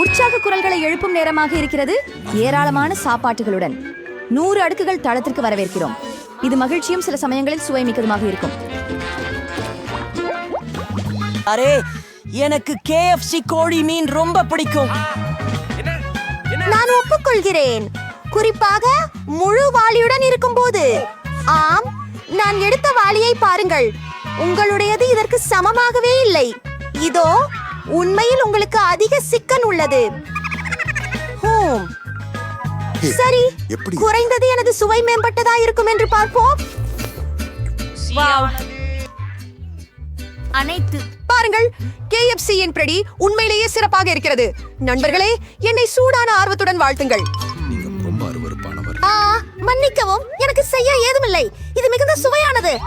உற்சாக குரல்களை எழுப்பும் நேரமாக இருக்கிறது ஏராளமான சாப்பாட்டுகளுடன். நூறு அடுக்குகள் தளத்திற்கு வரவேற்கிறோம். இது மகிழ்ச்சியும் சில சமயங்களில் சுவை மிக்கதுமாக இருக்கும். அரே எனக்கு கேஎஃப்சி கோழி மீன் ரொம்ப பிடிக்கும். நான் ஒப்புக்கொள்கிறேன். குறிப்பாக முழு வாளியுடன் இருக்கும்போது. ஆம் நான் எடுத்த வாளியை பாருங்கள். உங்களுடையது இதற்கு சமமாகவே இல்லை. இதோ உண்மையில் உங்களுக்கு அதிக சிக்கன் உள்ளது. ஹூம். சரி எப்படி? குறைந்தது எனது சுவை மேம்பட்டதா இருக்கும் என்று பார்ப்போம். அனைத்து. பாருங்கள் KFC யின் பிரடி உண்மையிலேயே சிறப்பாக இருக்கிறது. நண்பர்களே என்னை சூடான ஆர்வத்துடன் வாழ்த்துங்கள். மன்னிக்கவும் எனக்கு செய்ய ஏதுமில்லை. இது மிகுந்த சுவையானது.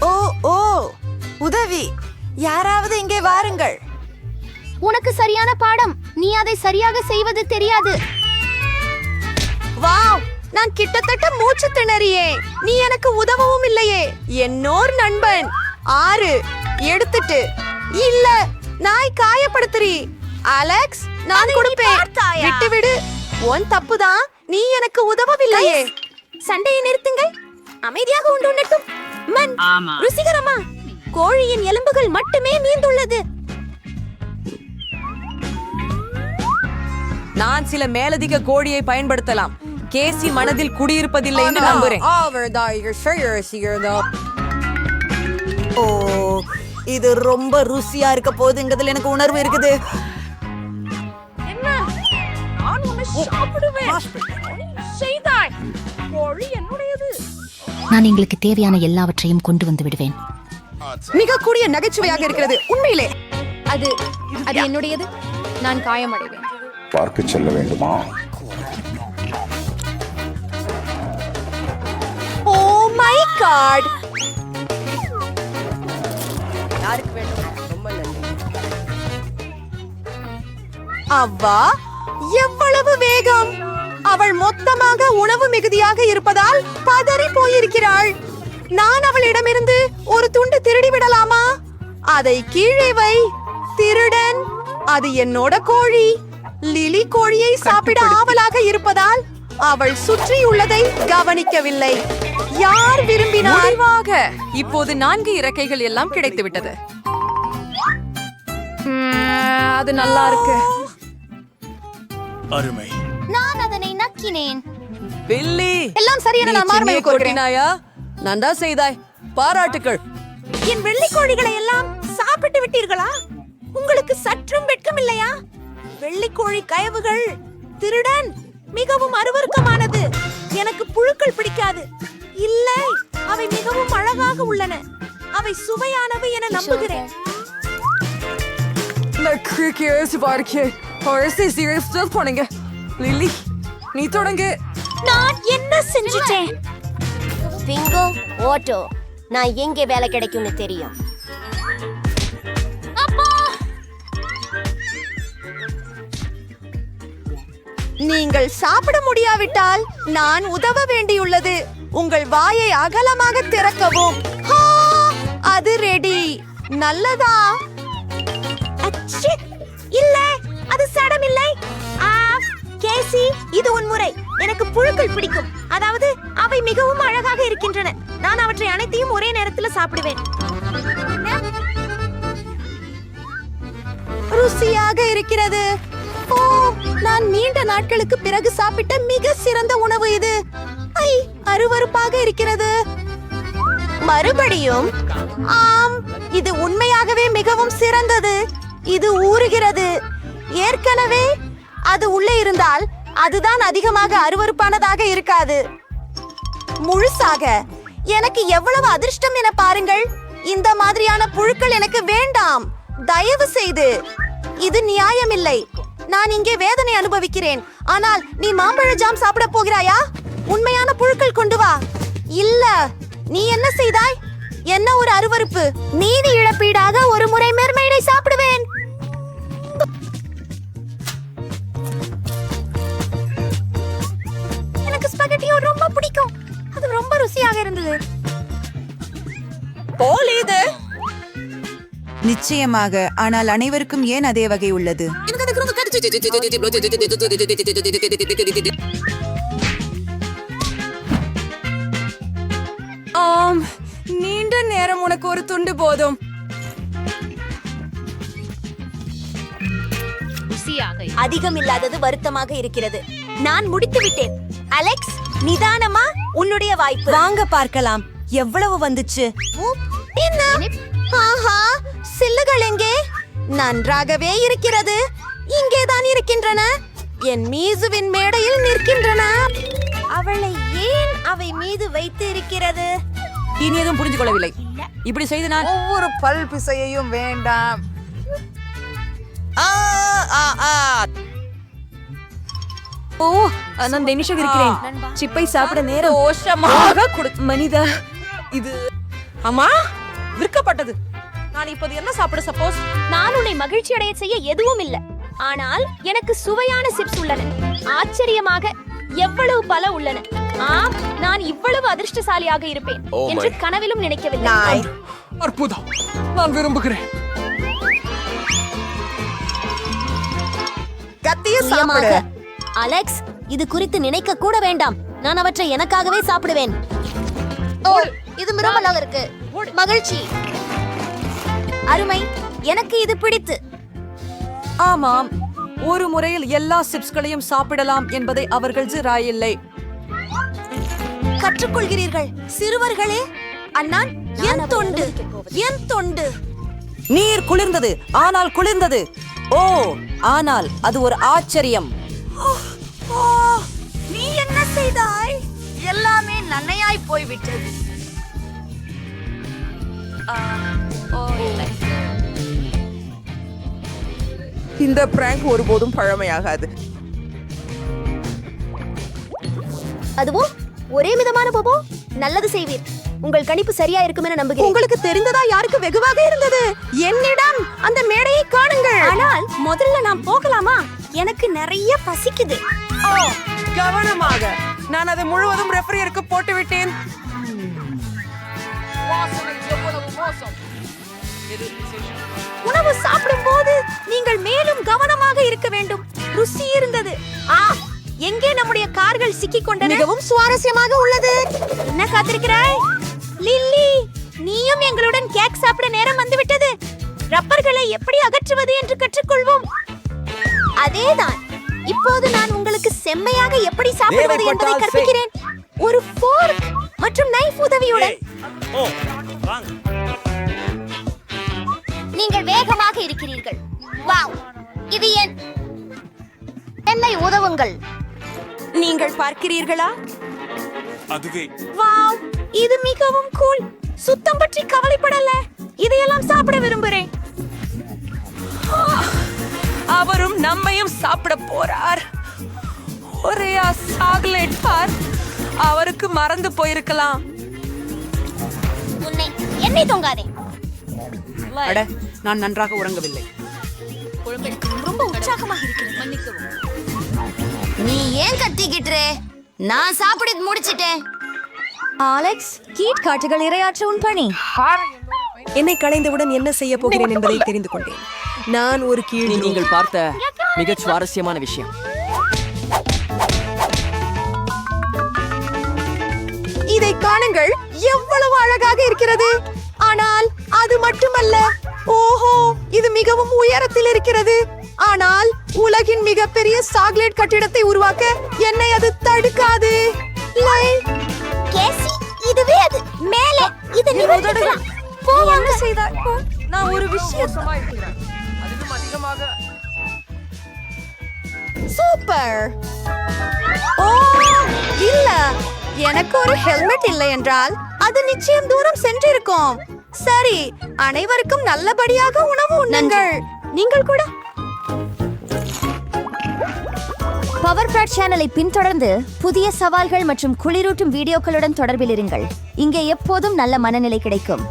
ஓ ஓ. உதவி. யாராவது இங்கே வாருங்கள். உனக்கு சரியான பாடம். நீ அதை சரியாக செய்வது தெரியாது. வாவ் நான் கிட்டத்தட்ட மூச்சு திணறியே. நீ எனக்கு உதவவும் இல்லையே. என்னோர் நண்பன். ஆறு எடுத்துட்டு. இல்ல நாய் காயப்படுத்துறி. அலெக்ஸ் நான் கொடுப்பேன். விட்டு விடு உன் தப்புதான். நீ எனக்கு உதவவில்லையே. சண்டையை நிறுத்துங்கள். அமைதியாக உண்டு உண்ணட்டும். மன் ருசிகரமா. கோழியின் எலும்புகள் மட்டுமே மீந்துள்ளது நான் சில மேலதிக கோழியை பயன்படுத்தலாம். கேசி மனதில் குடியிருப்பதில்லை என்று நம்புறேன். ஓ இது ரொம்ப ருசியா இருக்க போகுதுங்கிறதுல எனக்கு உணர்வு இருக்குது. நான் எங்களுக்கு தேவையான எல்லாவற்றையும் கொண்டு வந்து விடுவேன். மிக கூடிய நகைச்சுவையாக இருக்கிறது. உண்மையிலே. அது அது என்னுடையது? நான் காயமடைவேன். பார்க்க செல்ல வேண்டுமா? Oh my god. யாருக்கு வேண்டும்? ரொம்ப நன்றி. அவ்வா எவ்வளவு வேகம். அவள் மொத்தமாக உணவு மிகுதியாக இருப்பதால் பதறி போயிருக்கிறாள். நான் அவளிடமிருந்து ஒரு துண்டு திருடி விடலாமா அதை கீழே வை. திருடன் அது என்னோட கோழி. லிலி கோழியை சாப்பிட ஆவலாக இருப்பதால் அவள் சுற்றியுள்ளதை கவனிக்கவில்லை. யார் விரும்பினார்? இப்போது நான்கு இறக்கைகள் எல்லாம் கிடைத்து விட்டது அது நல்லா இருக்கு. அருமை. நான் அதனை நக்கினேன். பில்லி எல்லாம் சரியென நான் மார்மையை கொட்டினாயா? நன்றா செய்தாய். பாராட்டுக்கள். என் வெள்ளி கோழிகளை எல்லாம் சாப்பிட்டு விட்டீர்களா? உங்களுக்கு சற்றும் வெட்கமில்லையா வெள்ளி கோழி கயவுகள். திருடன் மிகவும் அருவருக்கமானது. எனக்கு புழுக்கள் பிடிக்காது. இல்லை அவை மிகவும் அழகாக உள்ளன. அவை சுவையானவை என நம்புகிறேன். நான் கிரிக்கெட் பார்க்க ஹார்ஸை சீரியஸ் போனீங்க லில்லி நீ தொடங்கு. நான் என்ன செஞ்சுட்டேன்? பிங்கோ ஓட்டோ நான் எங்கே வேலை கிடைக்கும்னு தெரியும். நீங்கள் சாப்பிட முடியாவிட்டால் நான் உதவ வேண்டியுள்ளது. உங்கள் வாயை அகலமாக திறக்கவும். அது ரெடி. நல்லதா? இல்ல அது சடம் இல்லை கேசி இது உன் முறை. எனக்கு புழுக்கள் பிடிக்கும். அதாவது அவை மிகவும் அழகாக இருக்கின்றன. நான் அவற்றை அனைத்தையும் ஒரே நேரத்தில் சாப்பிடுவேன். ருசியாக இருக்கிறது. நான் நீண்ட நாட்களுக்கு பிறகு சாப்பிட்ட மிக சிறந்த உணவு இது. ஐ அருவருப்பாக இருக்கிறது. மறுபடியும் ஆம் இது உண்மையாகவே மிகவும் சிறந்தது. இது ஊறுகிறது. ஏற்கனவே அது உள்ளே இருந்தால் அதுதான் அதிகமாக அருவருப்பானதாக இருக்காது. முழுசாக எனக்கு எவ்வளவு அதிர்ஷ்டம் என பாருங்கள். இந்த மாதிரியான புழுக்கள் எனக்கு வேண்டாம். தயவு செய்து இது நியாயமில்லை. நான் இங்கே வேதனை அனுபவிக்கிறேன். ஆனால் நீ மாம்பழ ஜாம் சாப்பிட போகிறாயா? உண்மையான புழுக்கள் கொண்டு வா. இல்ல நீ என்ன செய்தாய்? என்ன ஒரு அருவருப்பு? நீதி இழப்பீடாக ஒரு முறை மெர்மைடை சாப்பிடுவேன். எனக்கு ஸ்பகட்டியோ ரொம்ப பிடிக்கும். அது ரொம்ப ருசியாக இருந்தது. போலி இது. நிச்சயமாக ஆனால் அனைவருக்கும் ஏன் அதே வகை உள்ளது? ஆம் நீண்ட நேரம் உனக்கு ஒரு துண்டு போதும். அதிகம் இல்லாதது வருத்தமாக இருக்கிறது. நான் முடித்து விட்டேன். அலெக்ஸ் நிதானமா உன்னுடைய வாய்ப்பு. வாங்க பார்க்கலாம். எவ்வளவு வந்துச்சு? என்ன? ஆஹா சில்லுகள் எங்கே? நன்றாகவே இருக்கிறது. இங்கேதான் இருக்கின்றன. என் மீசுவின் மேடையில் நிற்கின்றன. அவளை ஏன் அவை மீது வைத்து இருக்கிறது இனி எதுவும் புரிஞ்சு கொள்ளவில்லை இப்படி செய்து நான் ஒவ்வொரு பல் பிசையையும் வேண்டாம். ஆ, ஆ, ஆ. ஓ நான் டெனிஷாக இருக்கிறேன். சிப்பை சாப்பிட நேரம். தோஷமாக கொடு மனித இது அம்மா விற்கப்பட்டது. நான் இப்போது என்ன சாப்பிட சப்போஸ் நான் உன்னை மகிழ்ச்சி அடைய செய்ய எதுவும் இல்ல. ஆனால் எனக்கு சுவையான சிப்ஸ் உள்ளன. ஆச்சரியமாக எவ்வளவு பல உள்ளன. ஆம் நான் இவ்வளவு அதிர்ஷ்டசாலியாக இருப்பேன் என்று கனவிலும் நினைக்கவில்லை. அற்புதம். நான் விரும்புகிறேன். கத்திய சுயமாக. அலெக்ஸ் இது குறித்து நினைக்க கூட வேண்டாம். நான் அவற்றை எனக்காகவே சாப்பிடுவேன். ஓ இது மிரமலாக இருக்கு. மகிழ்ச்சி. அருமை எனக்கு இது பிடித்து. ஆமாம் ஒரு முறையில் எல்லா சிப்ஸ்களையும் சாப்பிடலாம் என்பதை அவர்கள் சிராயில்லை கற்றுக்கொள்கிறீர்கள் சிறுவர்களே. அண்ணான் என் தொண்டு என் தொண்டு. நீர் குளிர்ந்தது ஆனால் குளிர்ந்தது. ஓ ஆனால் அது ஒரு ஆச்சரியம். ஓ நீ என்ன செய்தாய்? எல்லாமே நன்மையாய் போய்விட்டது. இந்த பிராங்க் ஒருபோதும் பழமையாகாது. அதுவும் ஒரே விதமான போபோ நல்லது செய்வீர். உங்கள் கணிப்பு சரியா இருக்கும் என நம்புகிறேன். உங்களுக்கு தெரிந்ததா யாருக்கு வெகுவாக இருந்தது? என்னிடம் அந்த மேடையை காணுங்கள். ஆனால் முதல்ல நான் போகலாமா? எனக்கு நிறைய பசிக்குது. ஓ கவனமாக. நான் அதை முழுவதும் ரெஃபரியருக்கு போட்டு விட்டேன் உணவு சாப்பிடும்போது நீங்கள் மேலும் கவனமாக இருக்க வேண்டும். ருசி இருந்தது. ஆ எங்கே நம்முடைய கார்கள் சிக்கிக் கொண்டன மிகவும் சுவாரஸ்யமாக உள்ளது. என்ன காத்திருக்கிறாய்? லில்லி நீயும் எங்களுடன் கேக் சாப்பிட நேரம் வந்துவிட்டது. ரப்பர்களை எப்படி அகற்றுவது என்று கற்றுக்கொள்வோம். அதேதான். இப்போது நான் உங்களுக்கு செம்மையாக எப்படி சாப்பிடுவது என்பதை கற்பிக்கிறேன். ஒரு ஃபோர்க் மற்றும் நைஃப் உதவியுடன். நீங்கள் வேகமாக இருக்கிறீர்கள். வாவ். இது என் என்னை உதவுங்கள். நீங்கள் பார்க்கிறீர்களா? வாவ். இது மிகவும் கூல். சுத்தம் பற்றி கவலைப்படல. இதையெல்லாம் சாப்பிட விரும்புகிறேன் அவரும் நம்மையும் சாப்பிட போறார். ஒரே சாக்லேட் பார். அவருக்கு மறந்து போயிருக்கலாம். உன்னை என்னை தொங்காதே. அட நான் நன்றாக உறங்கவில்லை. ரொம்ப உற்சாகமாக இருக்கிறது. நீ ஏன் கத்திக்கிட்டு நான் சாப்பிட முடிச்சிட்டேன். அலெக்ஸ் கீட் காட்டுகள் இரையாற்ற உன் பணி. என்னை களைந்தவுடன் என்ன செய்ய போகிறேன் என்பதை தெரிந்து கொண்டேன். நான் ஒரு கீழ் நீங்கள் பார்த்த மிகச் சுவாரஸ்யமான விஷயம். இதை காணுங்கள் எவ்வளவு அழகாக இருக்கிறது. ஆனால் அது மட்டுமல்ல. ஓஹோ இது மிகவும் உயரத்தில் இருக்கிறது. ஆனால் உலகின் மிகப்பெரிய சாக்லேட் கட்டிடத்தை உருவாக்க என்னை அது தடுக்காது. இதுவே அது. மேலே இது நிமிர்ந்துக்கலாம் என்ன செய்தாய்? நான் ஒரு விஷயம். அதிலும் அதிகமாக. சூப்பர். ஓ இல்ல. எனக்கு ஒரு ஹெல்மெட் இல்லை என்றால் அது நிச்சயம் தூரம் சென்றிருக்கும். சரி அனைவருக்கும் நல்லபடியாக உணவு உண்ணுங்கள். நீங்கள் கூட. பவர் பிராட் சேனலை பின்தொடர்ந்து புதிய சவால்கள் மற்றும் குளிரூட்டும் வீடியோக்களுடன் தொடர்பில் இருங்கள். இங்கே எப்போதும் நல்ல மனநிலை கிடைக்கும்.